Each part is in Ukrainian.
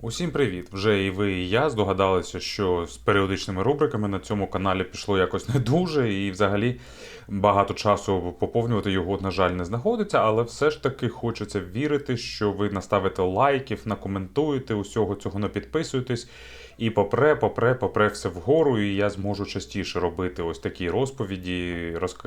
Усім привіт! Вже і ви, і я здогадалися, що з періодичними рубриками на цьому каналі пішло якось не дуже, і взагалі багато часу поповнювати його, на жаль, не знаходиться, але все ж таки хочеться вірити, що ви наставите лайків, накоментуєте усього цього, не підписуєтесь. І попре, попре, попре все вгору, і я зможу частіше робити ось такі розповіді, розк...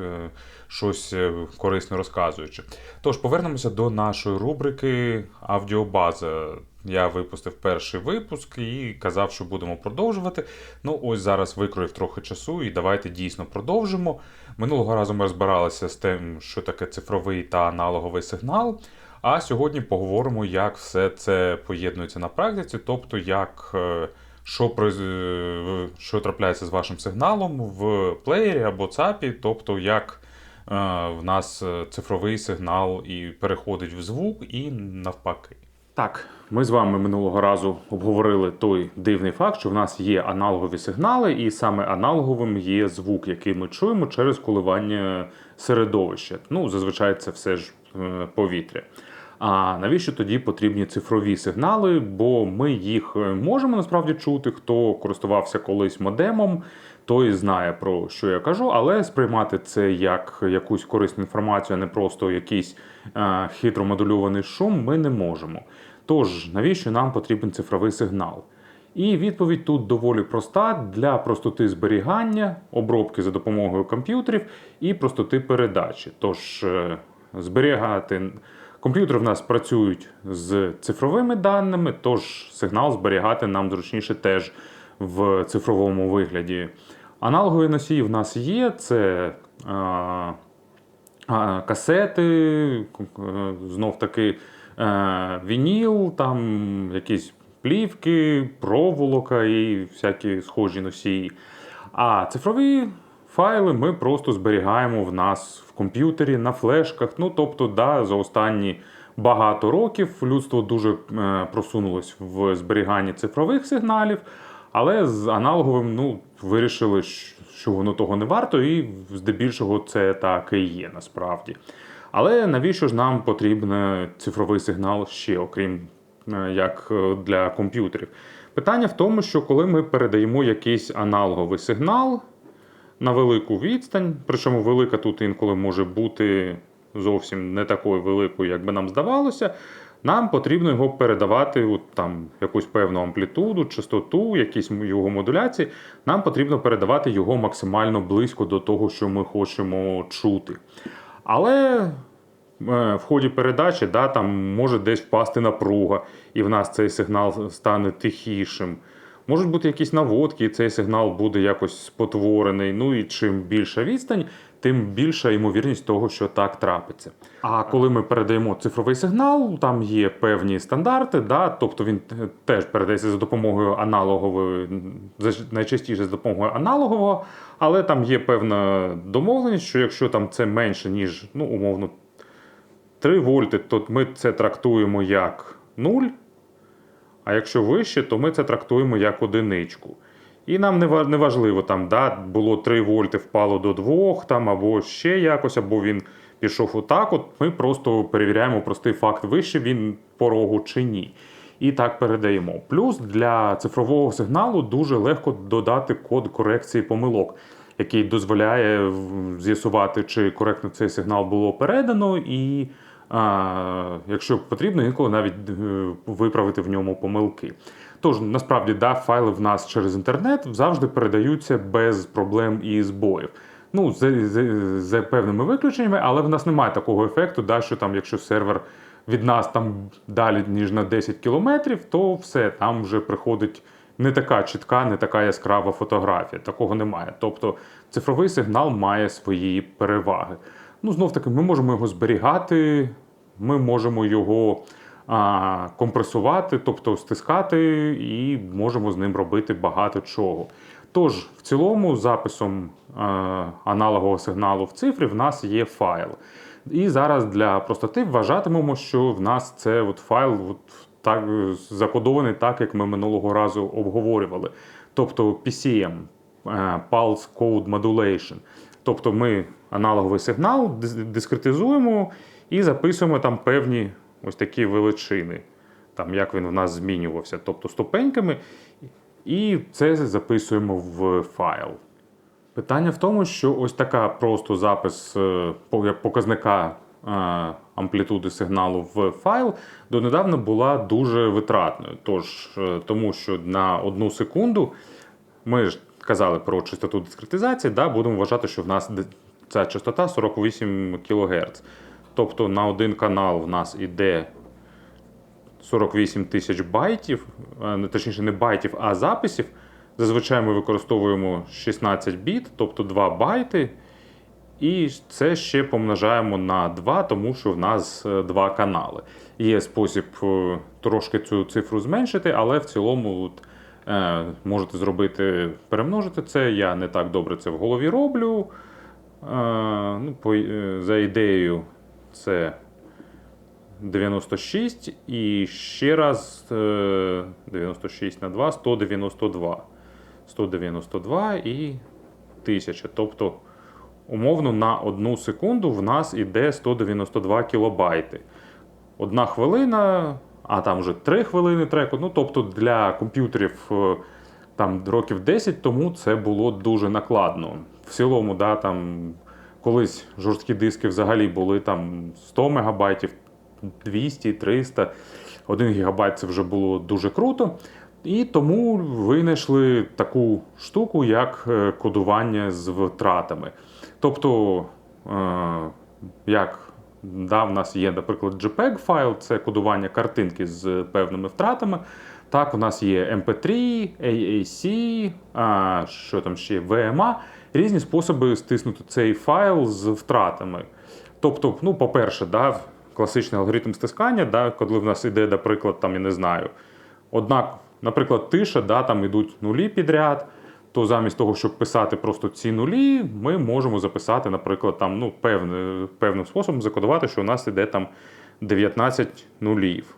щось е, корисне розказуючи. Тож повернемося до нашої рубрики Аудіобаза. Я випустив перший випуск і казав, що будемо продовжувати. Ну, ось зараз викроїв трохи часу, і давайте дійсно продовжимо. Минулого разу ми розбиралися з тим, що таке цифровий та аналоговий сигнал. А сьогодні поговоримо, як все це поєднується на практиці, тобто як. е, Що, е, що трапляється з вашим сигналом в плеєрі або ЦАПі, тобто як е, в нас цифровий сигнал і переходить в звук, і навпаки. Так, ми з вами минулого разу обговорили той дивний факт, що в нас є аналогові сигнали, і саме аналоговим є звук, який ми чуємо через коливання середовища. Ну, зазвичай це все ж е, повітря. А навіщо тоді потрібні цифрові сигнали? Бо ми їх е, можемо насправді чути. Хто користувався колись модемом, той знає про що я кажу, але сприймати це як якусь корисну інформацію, а не просто якийсь е, хитромодульований шум, ми не можемо. Тож, навіщо нам потрібен цифровий сигнал? І відповідь тут доволі проста для простоти зберігання, обробки за допомогою комп'ютерів і простоти передачі. Тож е, зберігати комп'ютери в нас працюють з цифровими даними, тож сигнал зберігати нам зручніше теж в цифровому вигляді. Аналогові носії в нас є: це е, а, касети, знов таки е, вініл, там якісь плівки, проволока і всякі схожі носії. А цифрові файли ми просто зберігаємо в нас в комп'ютері, на флешках. Ну, тобто, да, за останні багато років людство дуже е, просунулось в зберіганні цифрових сигналів. Але з аналоговим ну, вирішили, що воно того не варто, і здебільшого це так і є насправді. Але навіщо ж нам потрібен цифровий сигнал ще, окрім е, як е, для комп'ютерів? Питання в тому, що коли ми передаємо якийсь аналоговий сигнал на велику відстань, причому велика тут інколи може бути зовсім не такою великою, як би нам здавалося. Нам потрібно його передавати от там якусь певну амплітуду, частоту, якісь його модуляції. Нам потрібно передавати його максимально близько до того, що ми хочемо чути. Але е, в ході передачі да, там може десь впасти напруга, і в нас цей сигнал стане тихішим. Можуть бути якісь наводки, і цей сигнал буде якось спотворений. Ну і чим більша відстань, тим більша ймовірність того, що так трапиться. А коли ми передаємо цифровий сигнал, там є певні стандарти, да, тобто він теж передається за допомогою аналогової, найчастіше за допомогою аналогового, але там є певна домовленість, що якщо там це менше, ніж ну, умовно 3 вольти, то ми це трактуємо як 0. А якщо вище, то ми це трактуємо як одиничку. І нам не ва- важливо, там, да, було 3 вольти, впало до 2, там, або ще якось, або він пішов отак. От ми просто перевіряємо простий факт, вище він порогу чи ні. І так передаємо. Плюс для цифрового сигналу дуже легко додати код корекції помилок, який дозволяє з'ясувати, чи коректно цей сигнал було передано, і а, якщо потрібно, інколи навіть е, виправити в ньому помилки. Тож, насправді, да, файли в нас через інтернет завжди передаються без проблем і збоїв. Ну, з, з, з певними виключеннями, але в нас немає такого ефекту, да, що там, якщо сервер від нас там далі, ніж на 10 кілометрів, то все, там вже приходить не така чітка, не така яскрава фотографія. Такого немає. Тобто цифровий сигнал має свої переваги. Ну, знов таки, ми можемо його зберігати, ми можемо його компресувати, тобто стискати, і можемо з ним робити багато чого. Тож, в цілому, записом а, аналогового сигналу в цифрі в нас є файл. І зараз для простоти вважатимемо, що в нас це от файл от так, закодований так, як ми минулого разу обговорювали. Тобто PCM, е, Pulse Code Modulation. Тобто ми аналоговий сигнал дискретизуємо і записуємо там певні ось такі величини. там, як він в нас змінювався, тобто ступеньками, і це записуємо в файл. Питання в тому, що ось така просто запис е, показника е, амплітуди сигналу в файл донедавна була дуже витратною. Тож, е, тому що на одну секунду ми ж казали про частоту дискретизації, да, будемо вважати, що в нас ця частота 48 кГц. Тобто на один канал в нас іде 48 тисяч байтів, е, точніше не байтів, а записів. Зазвичай ми використовуємо 16 біт, тобто 2 байти. І це ще помножаємо на 2, тому що в нас е, два канали. Є спосіб е, трошки цю цифру зменшити, але в цілому от, е, можете зробити, перемножити це. Я не так добре це в голові роблю. Е, ну, по, е, за ідеєю, це 96 і ще раз е, 96 на 2 192. 192 і 1000. Тобто, умовно, на одну секунду в нас іде 192 кілобайти. Одна хвилина, а там вже 3 хвилини треку. Ну, тобто для комп'ютерів е, там років 10 тому це було дуже накладно. В цілому, да, там, колись жорсткі диски взагалі були там 100 мегабайтів, 200, 300, 1 гігабайт це вже було дуже круто. І тому винайшли таку штуку, як е, кодування з втратами. Тобто, е, як да, в нас є, наприклад, JPEG файл, це кодування картинки з певними втратами. Так, у нас є MP3, AAC, а, що там ще VMA, різні способи стиснути цей файл з втратами. Тобто, ну, по-перше, да, класичний алгоритм стискання, да, коли в нас іде, наприклад, там, я не знаю, однак, наприклад, тиша, да, там йдуть нулі підряд, то замість того, щоб писати просто ці нулі, ми можемо записати, наприклад, там, ну, певне, певним способом закодувати, що у нас іде там 19 нулів.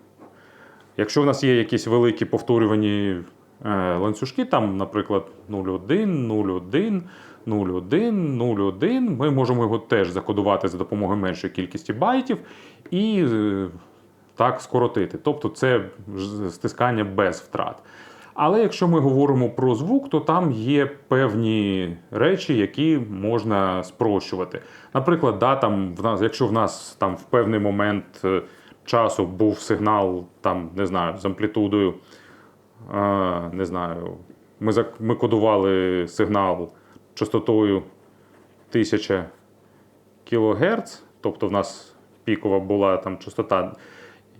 Якщо в нас є якісь великі повторювані е, ланцюжки, там, наприклад, 01, 01, 01, 01, ми можемо його теж закодувати за допомогою меншої кількості байтів і е, так скоротити. Тобто це стискання без втрат. Але якщо ми говоримо про звук, то там є певні речі, які можна спрощувати. Наприклад, да, там, в нас, якщо в нас там в певний момент е, часу був сигнал, там, не знаю, з амплітудою, не знаю, ми, ми кодували сигнал частотою 1000 кГц, тобто в нас пікова була там частота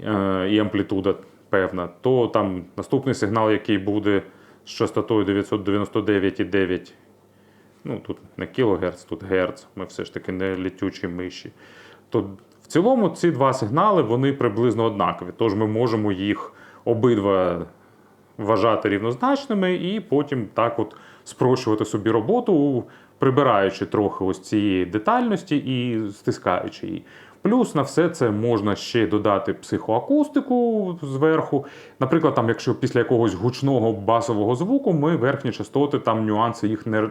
е, і амплітуда певна, то там наступний сигнал, який буде з частотою 999,9, ну тут не кілогерц, тут герц, ми все ж таки не літючі миші. То в цілому ці два сигнали вони приблизно однакові. Тож ми можемо їх обидва вважати рівнозначними і потім так от спрощувати собі роботу, прибираючи трохи ось цієї детальності і стискаючи її. Плюс на все це можна ще додати психоакустику зверху. Наприклад, там, якщо після якогось гучного басового звуку ми верхні частоти, там нюанси їх не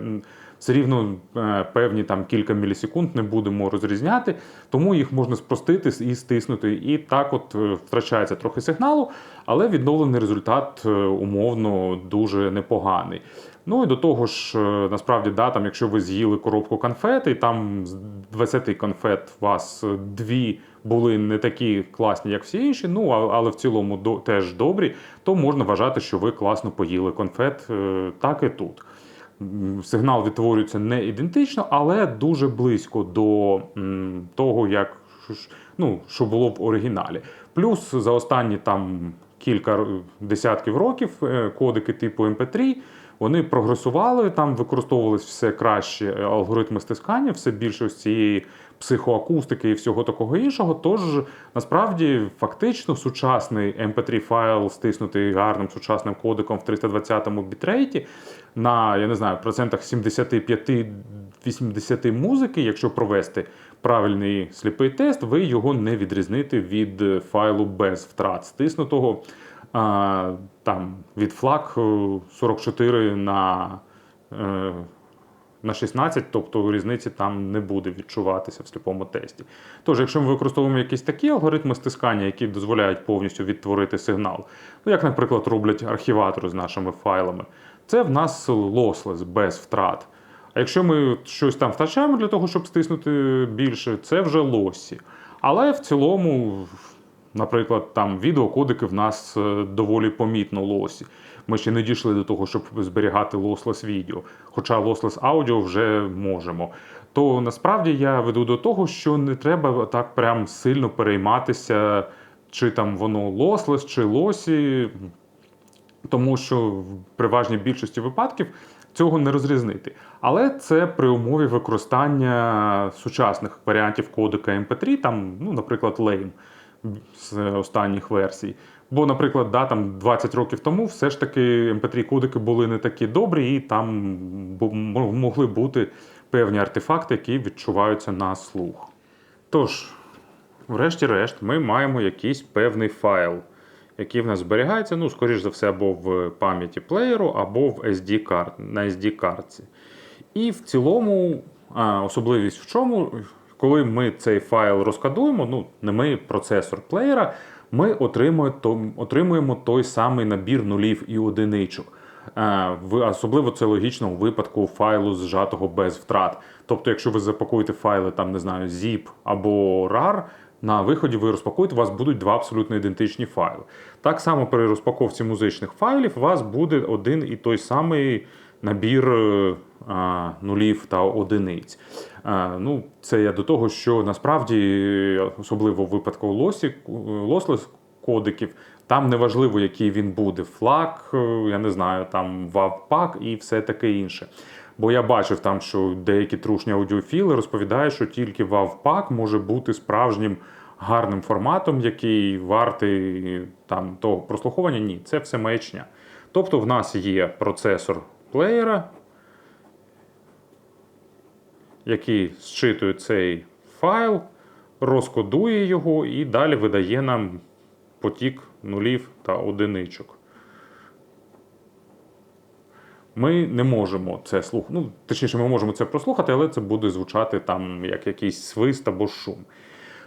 все рівно е, певні там кілька мілісекунд не будемо розрізняти, тому їх можна спростити і стиснути. І так от е, втрачається трохи сигналу, але відновлений результат е, умовно дуже непоганий. Ну і до того ж, е, насправді, да, там, якщо ви з'їли коробку конфет, і там з 20 конфет у вас е, дві були не такі класні, як всі інші, ну але в цілому до, теж добрі, то можна вважати, що ви класно поїли конфет, е, так і тут. Сигнал відтворюється не ідентично, але дуже близько до того, як ну, що було в оригіналі. Плюс за останні там кілька десятків років кодики типу MP3 вони прогресували, там використовувалися все краще алгоритми стискання, все більше ось цієї психоакустики і всього такого іншого. Тож насправді фактично сучасний MP3 файл стиснутий гарним сучасним кодиком в 320 бітрейті на я не знаю процентах 75-80 музики, якщо провести правильний сліпий тест, ви його не відрізните від е, файлу без втрат стиснутого. Там від флаг е, 44 на е, на 16, тобто різниці там не буде відчуватися в сліпому тесті. Тож, якщо ми використовуємо якісь такі алгоритми стискання, які дозволяють повністю відтворити сигнал, ну як, наприклад, роблять архіватори з нашими файлами, це в нас lossless, без втрат. А якщо ми щось там втрачаємо для того, щоб стиснути більше, це вже лосі. Але в цілому, наприклад, там відеокодики в нас е, доволі помітно лосі. Ми ще не дійшли до того, щоб зберігати лослес відео, хоча лослес аудіо вже можемо. То насправді я веду до того, що не треба так прям сильно перейматися, чи там воно лослес, чи лосі, тому що в переважній більшості випадків цього не розрізнити. Але це при умові використання сучасних варіантів кодека MP3, там, ну, наприклад, Lame з останніх версій. Бо, наприклад, да, там 20 років тому все ж таки MP3 кодики були не такі добрі, і там могли бути певні артефакти, які відчуваються на слух. Тож, врешті-решт, ми маємо якийсь певний файл, який в нас зберігається, ну, скоріш за все, або в пам'яті плеєру, або в SD карт, на SD-картці. І в цілому, особливість в чому, коли ми цей файл розкодуємо, ну, не ми, процесор плеєра, ми отримуємо, отримуємо той самий набір нулів і одиничок. Е, Особливо це логічно у випадку файлу зжатого без втрат. Тобто, якщо ви запакуєте файли, там, не знаю, zip або RAR, на виході ви розпакуєте, у вас будуть два абсолютно ідентичні файли. Так само при розпаковці музичних файлів у вас буде один і той самий набір е, нулів та одиниць. А, ну, це я до того, що насправді, особливо в випадку лосі, лослес кодиків, там неважливо, який він буде. Флаг, е, я не знаю, там вавпак і все таке інше. Бо я бачив там, що деякі трушні аудіофіли розповідають, що тільки вавпак може бути справжнім гарним форматом, який вартий там того прослуховування. Ні, це все маячня. Тобто, в нас є процесор плеєра, який зчитує цей файл, розкодує його і далі видає нам потік нулів та одиничок. Ми не можемо це слухати. Ну, точніше, ми можемо це прослухати, але це буде звучати там як якийсь свист або шум.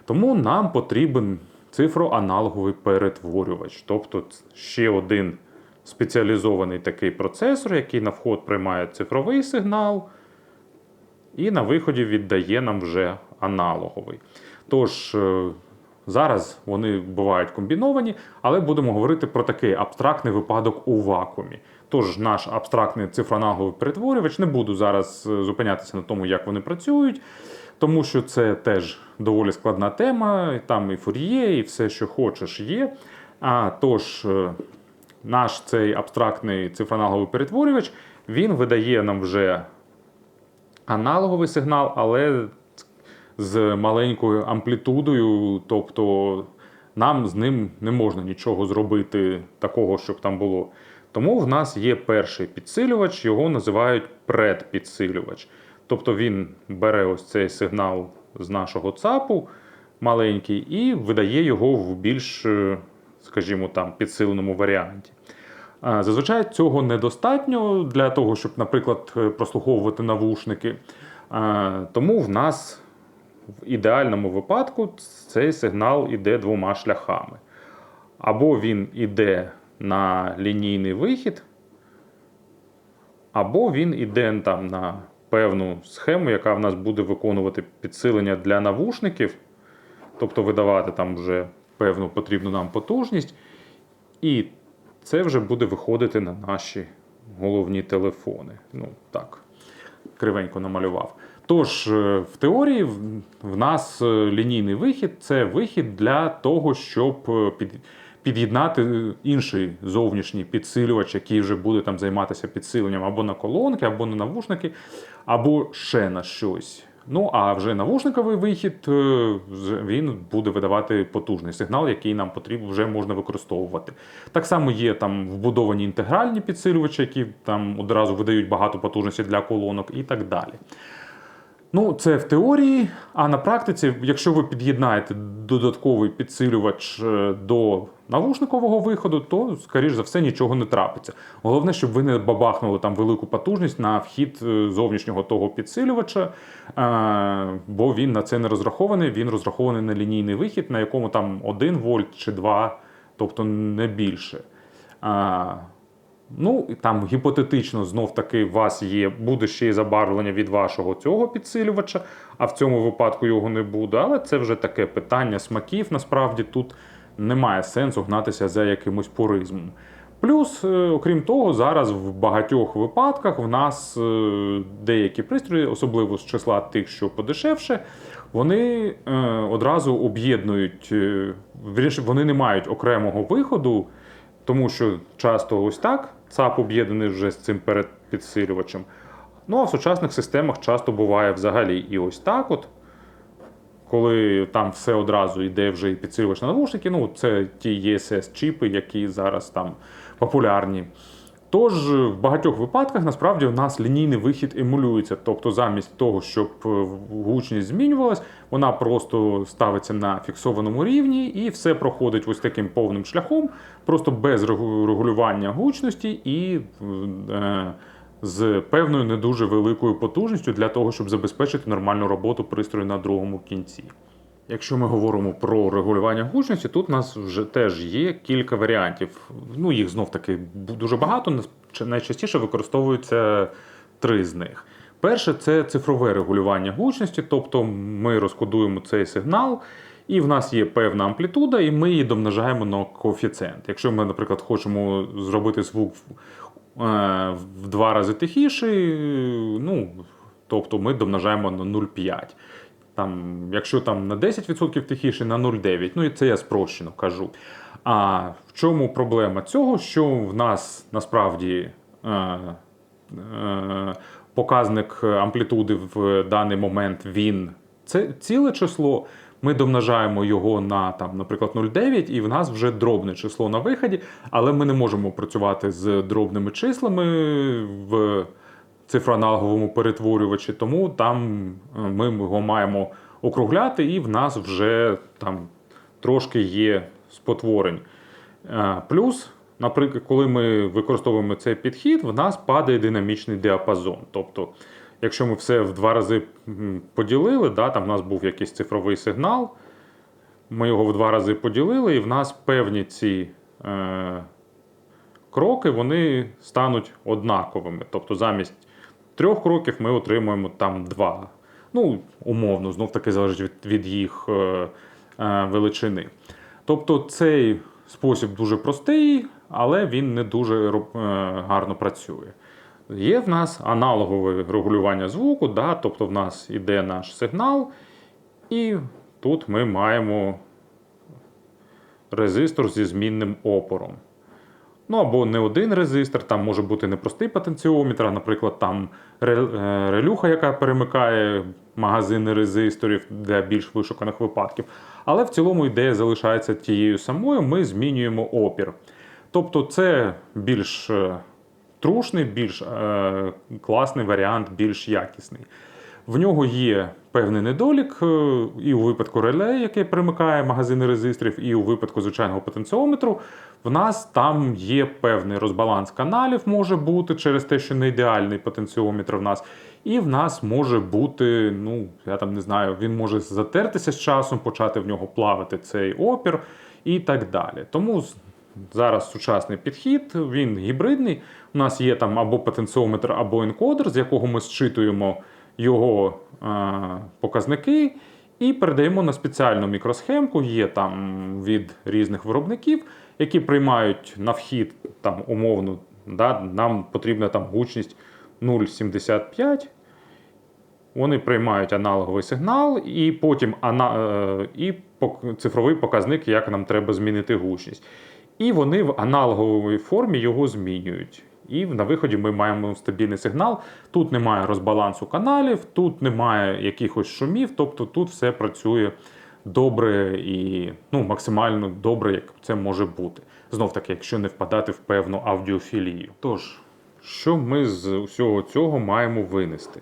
Тому нам потрібен цифроаналоговий перетворювач, тобто ще один спеціалізований такий процесор, який на вход приймає цифровий сигнал, і на виході віддає нам вже аналоговий. Тож е, зараз вони бувають комбіновані, але будемо говорити про такий абстрактний випадок у вакуумі. Тож наш абстрактний цифроаналоговий перетворювач не буду зараз е, зупинятися на тому, як вони працюють, тому що це теж доволі складна тема. Там і фур'є, і все, що хочеш, є. А тож, е, наш цей абстрактний цифроаналоговий перетворювач він видає нам вже аналоговий сигнал, але з маленькою амплітудою, тобто нам з ним не можна нічого зробити такого, щоб там було. Тому в нас є перший підсилювач, його називають предпідсилювач. Тобто він бере ось цей сигнал з нашого ЦАПу маленький і видає його в більш, е, скажімо там, підсиленому варіанті. Зазвичай цього недостатньо для того, щоб, наприклад, е, прослуховувати навушники. Тому в нас в ідеальному випадку цей сигнал іде двома шляхами. Або він іде на лінійний вихід, або він іде там на певну схему, яка в нас буде виконувати підсилення для навушників, тобто видавати там вже певну потрібну нам потужність. І це вже буде виходити на наші головні телефони. Ну, так, кривенько намалював. Тож, е, в теорії в- нас е, лінійний вихід це вихід для того, щоб е, під, під'єднати інший зовнішній підсилювач, який вже буде там займатися підсиленням або на колонки, або на навушники, або ще на щось. Ну, а вже навушниковий вихід е, він буде видавати потужний сигнал, який нам потрібно вже можна використовувати. Так само є там вбудовані інтегральні підсилювачі, які там одразу видають багато потужності для колонок і так далі. Ну, це в теорії, а на практиці, якщо ви під'єднаєте додатковий підсилювач е, до навушникового виходу, то, скоріш за все, нічого не трапиться. Головне, щоб ви не бабахнули там велику потужність на вхід е, зовнішнього того підсилювача, е, бо він на це не розрахований. Він розрахований на лінійний вихід, на якому там 1 вольт чи 2, тобто не більше. Ну, там гіпотетично знов таки у вас є, буде ще й забарвлення від вашого цього підсилювача, а в цьому випадку його не буде. Але це вже таке питання смаків. Насправді тут немає сенсу гнатися за якимось поризмом. Плюс, е, окрім того, зараз в багатьох випадках в нас е, деякі пристрої, особливо з числа тих, що подешевше, вони е, одразу об'єднують, вони не мають окремого виходу, тому що часто ось так ЦАП об'єднаний вже з цим передпідсилювачем. Ну а в сучасних системах часто буває взагалі і ось так. от. Коли там все одразу йде вже і підсилювач на навушники, ну це ті ESS-чіпи, які зараз там популярні. Тож в багатьох випадках насправді у нас лінійний вихід емулюється. Тобто, замість того, щоб е, гучність змінювалась, вона просто ставиться на фіксованому рівні і все проходить ось таким повним шляхом, просто без регу- регулювання гучності і е, з певною не дуже великою потужністю для того, щоб забезпечити нормальну роботу пристрою на другому кінці. Якщо ми говоримо про регулювання гучності, тут у нас вже теж є кілька варіантів. Ну, їх знов таки дуже багато. Найчастіше використовуються три з них. Перше це цифрове регулювання гучності, тобто ми розкодуємо цей сигнал, і в нас є певна амплітуда, і ми її домножаємо на коефіцієнт. Якщо ми, наприклад, хочемо зробити звук в- е, два рази тихіший, ну, тобто ми домножаємо на 0,5. Там, якщо там на 10% тихіше, на 0,9. Ну і це я спрощено кажу. А в чому проблема цього? Що в нас насправді е, е, показник амплітуди в даний момент він це ціле число. Ми домножаємо його на, там, наприклад, 0,9, і в нас вже дробне число на виході, але ми не можемо працювати з дробними числами в цифроаналоговому перетворювачі, тому там е, ми його маємо округляти, і в нас вже там трошки є спотворень. Е, Плюс, наприклад, коли ми використовуємо цей підхід, в нас падає динамічний діапазон. Тобто, якщо ми все в два рази поділили, да, там в нас був якийсь цифровий сигнал, ми його в два рази поділили, і в нас певні ці е, кроки вони стануть однаковими. Тобто замість трьох кроків ми отримуємо там два. Ну, умовно, знов таки залежить від, від їх е, е, величини. Тобто цей спосіб дуже простий, але він не дуже е, гарно працює. Є в нас аналогове регулювання звуку, да, тобто в нас іде наш сигнал, і тут ми маємо резистор зі змінним опором. Ну або не один резистор, там може бути не простий потенціометр, а, наприклад, там е, релюха, яка перемикає магазини резисторів для більш вишуканих випадків. Але в цілому ідея залишається тією самою, ми змінюємо опір. Тобто це більш е, трушний, більш е, класний варіант, більш якісний. В нього є певний недолік е, і у випадку реле, яке примикає магазини резисторів, і у випадку звичайного потенціометру. В нас там є певний розбаланс каналів, може бути через те, що не ідеальний потенціометр в нас. І в нас може бути, ну я там не знаю, він може затертися з часом, почати в нього плавати цей опір і так далі. Тому зараз сучасний підхід, він гібридний. У нас є там або потенціометр, або енкодер, з якого ми зчитуємо його е, показники і передаємо на спеціальну мікросхемку. Є там від різних виробників, які приймають на вхід там умовно, да, нам потрібна там гучність 0,75. Вони приймають аналоговий сигнал, і потім ана... е, і цифровий показник, як нам треба змінити гучність. І вони в аналоговій формі його змінюють. І на виході ми маємо стабільний сигнал. Тут немає розбалансу каналів, тут немає якихось шумів, тобто тут все працює добре і ну, максимально добре, як це може бути. Знов таки, якщо не впадати в певну аудіофілію. Тож, що ми з усього цього маємо винести?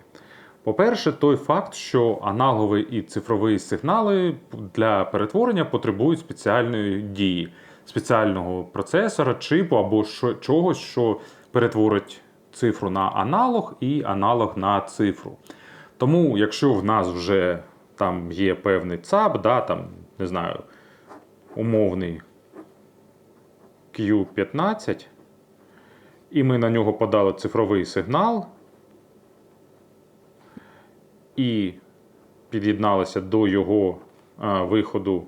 По-перше, той факт, що аналоговий і цифровий сигнали для перетворення потребують спеціальної дії, спеціального процесора, чипу або що- чогось, що перетворить цифру на аналог і аналог на цифру. Тому, якщо в нас вже там є певний ЦАП, да, там, не знаю, умовний Q15, і ми на нього подали цифровий сигнал, і під'єдналися до його а, виходу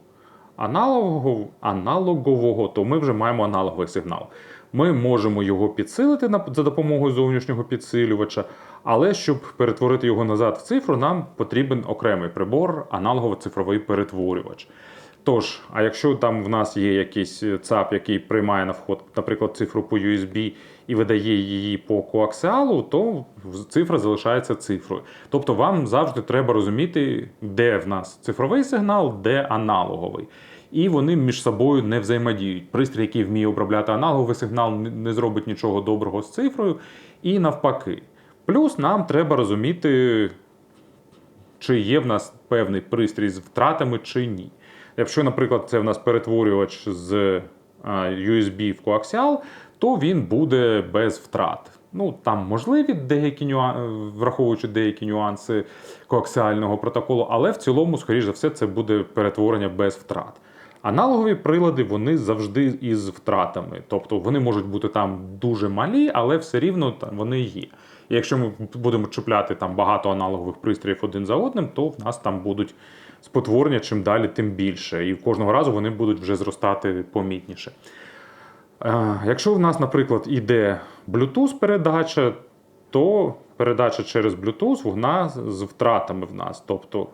аналогового, аналогового, то ми вже маємо аналоговий сигнал. Ми можемо його підсилити за допомогою зовнішнього підсилювача, але щоб перетворити його назад в цифру, нам потрібен окремий прибор, аналогово-цифровий перетворювач. Тож, а якщо там в нас є якийсь ЦАП, який приймає на вход, наприклад, цифру по USB і видає її по коаксіалу, то цифра залишається цифрою. Тобто вам завжди треба розуміти, де в нас цифровий сигнал, де аналоговий. І вони між собою не взаємодіють. Пристрій, який вміє обробляти аналоговий сигнал, не- зробить нічого доброго з цифрою, і навпаки. Плюс нам треба розуміти, чи є в нас певний пристрій з втратами чи ні. Якщо, наприклад, це в нас перетворювач з USB в коаксіал, то він буде без втрат. Ну, там можливі деякі нюанси, враховуючи деякі нюанси коаксіального протоколу, але в цілому, скоріш за все, це буде перетворення без втрат. Аналогові прилади вони завжди із втратами, тобто вони можуть бути там дуже малі, але все рівно там вони є. І якщо ми будемо чіпляти там багато аналогових пристроїв один за одним, то в нас там будуть спотворення чим далі, тим більше. І кожного разу вони будуть вже зростати помітніше. Е, Якщо в нас, наприклад, іде Bluetooth передача, то передача через Bluetooth вона з втратами в нас. Тобто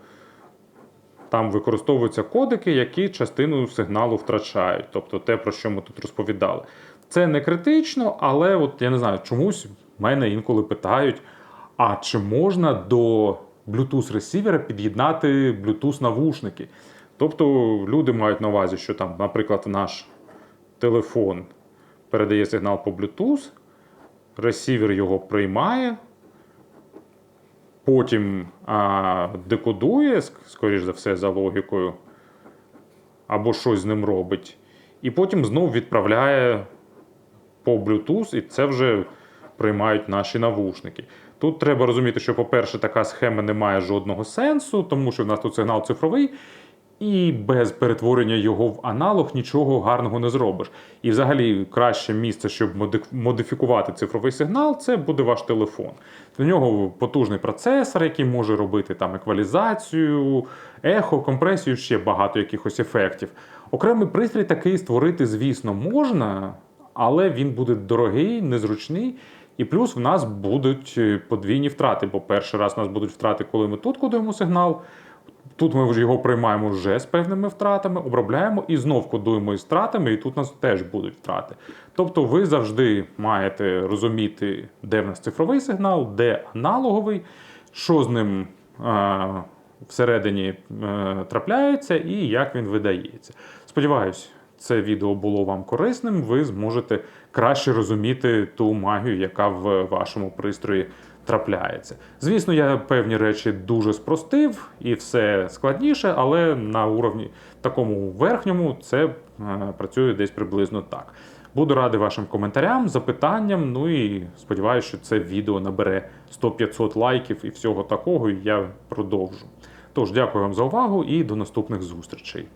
там використовуються кодики, які частину сигналу втрачають, тобто те, про що ми тут розповідали. Це не критично, але от я не знаю, чомусь мене інколи питають: а чи можна до Bluetooth ресівера під'єднати Bluetooth навушники? Тобто люди мають на увазі, що там, наприклад, наш телефон передає сигнал по Bluetooth, ресівер його приймає, потім а, декодує, скоріш за все, за логікою, або щось з ним робить, і потім знов відправляє по Bluetooth, і це вже приймають наші навушники. Тут треба розуміти, що, по-перше, така схема не має жодного сенсу, тому що в нас тут сигнал цифровий, і без перетворення його в аналог нічого гарного не зробиш. І взагалі краще місце, щоб моди- модифікувати цифровий сигнал, це буде ваш телефон. До нього потужний процесор, який може робити там еквалізацію, ехо, компресію, ще багато якихось ефектів. Окремий пристрій такий створити, звісно, можна, але він буде дорогий, незручний. І плюс в нас будуть е, подвійні втрати, бо перший раз у нас будуть втрати, коли ми тут кодуємо сигнал. Тут ми вже його приймаємо вже з певними втратами, обробляємо і знов кодуємо із втратами, і тут у нас теж будуть втрати. Тобто ви завжди маєте розуміти, де в нас цифровий сигнал, де аналоговий, що з ним е, всередині е, трапляється і як він видається. Сподіваюсь, це відео було вам корисним. Ви зможете краще розуміти ту магію, яка в вашому пристрої трапляється. Звісно, я певні речі дуже спростив і все складніше, але на уровні такому верхньому це е, працює десь приблизно так. Буду радий вашим коментарям, запитанням. Ну і сподіваюся, що це відео набере 100-500 лайків і всього такого, і я продовжу. Тож, дякую вам за увагу і до наступних зустрічей.